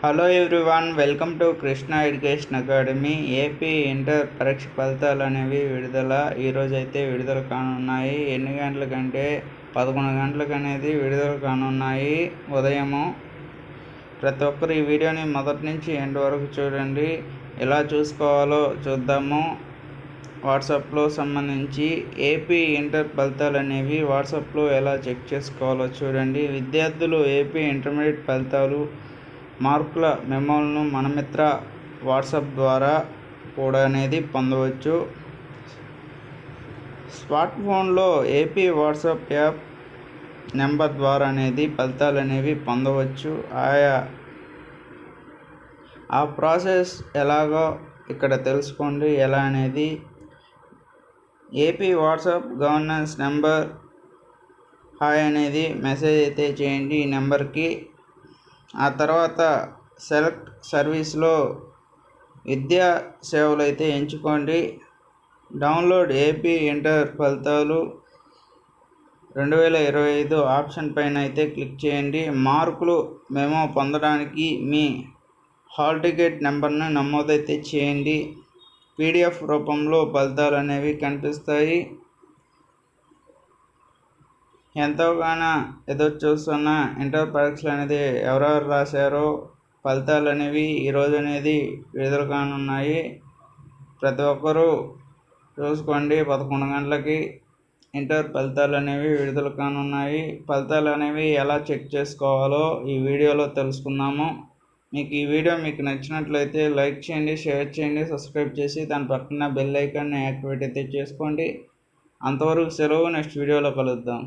Hello everyone welcome to Krishna education academy AP inter పరీక్ష ఫలితాలు అనేవి విడుదల. ఈరోజు అయితే విడుదల కానున్నాయి. ఎన్ని గంటలకంటే? పదకొండు గంటలకు అనేది విడుదల కానున్నాయి. ఉదయము. ప్రతి ఒక్కరు ఈ వీడియోని మొదటి నుంచి ఎండ్ వరకు చూడండి. ఎలా చూసుకోవాలో చూద్దాము. వాట్సాప్లో సంబంధించి ఏపీ ఇంటర్ ఫలితాలు అనేవి వాట్సాప్లో ఎలా చెక్ చేసుకోవాలో చూడండి. విద్యార్థులు ఏపీ ఇంటర్మీడియట్ ఫలితాలు మార్కుల మెమోలను మనమిత్ర వాట్సాప్ ద్వారా కూడా అనేది పొందవచ్చు. స్మార్ట్ ఫోన్లో ఏపీ వాట్సాప్ యాప్ నెంబర్ ద్వారా అనేది ఫలితాలు అనేవి పొందవచ్చు. ఆయా ఆ ప్రాసెస్ ఎలాగో ఇక్కడ తెలుసుకోండి. ఎలా అనేది AP WhatsApp governance number hi అనేది మెసేజ్ అయితే చేయండి. ఈ నెంబర్కి ఆ తర్వాత సెలెక్ట్ సర్వీస్లో విద్యా సేవలు అయితే ఎంచుకోండి. డౌన్లోడ్ ఏపీ ఇంటర్ ఫలితాలు రెండు వేల ఇరవై ఐదు ఆప్షన్ పైన అయితే క్లిక్ చేయండి. మార్కులు మేము పొందడానికి మీ హాల్ టికెట్ నెంబర్ను నమోదైతే చేయండి. పీడిఎఫ్ రూపంలో ఫలితాలు అనేవి కనిపిస్తాయి. ఎంతోగానో ఎదురు చూస్తున్న ఇంటర్ పరీక్షలు అనేది ఎవరెవరు రాశారో ఫలితాలు అనేవి ఈరోజు అనేది విడుదల కానున్నాయి ప్రతి ఒక్కరూ చూసుకోండి. పదకొండు గంటలకి ఇంటర్ ఫలితాలు అనేవి విడుదల కానున్నాయి. ఫలితాలు అనేవి ఎలా చెక్ చేసుకోవాలో ఈ వీడియోలో తెలుసుకుందాము. మీకు ఈ వీడియో మీకు నచ్చినట్లయితే లైక్ చేయండి షేర్ చేయండి సబ్స్క్రైబ్ చేసి దాని పక్కన బెల్ ఐకాన్ని యాక్టివేట్ అయితే చేసుకోండి. అంతవరకు సెలవు. నెక్స్ట్ వీడియోలో కలుద్దాం.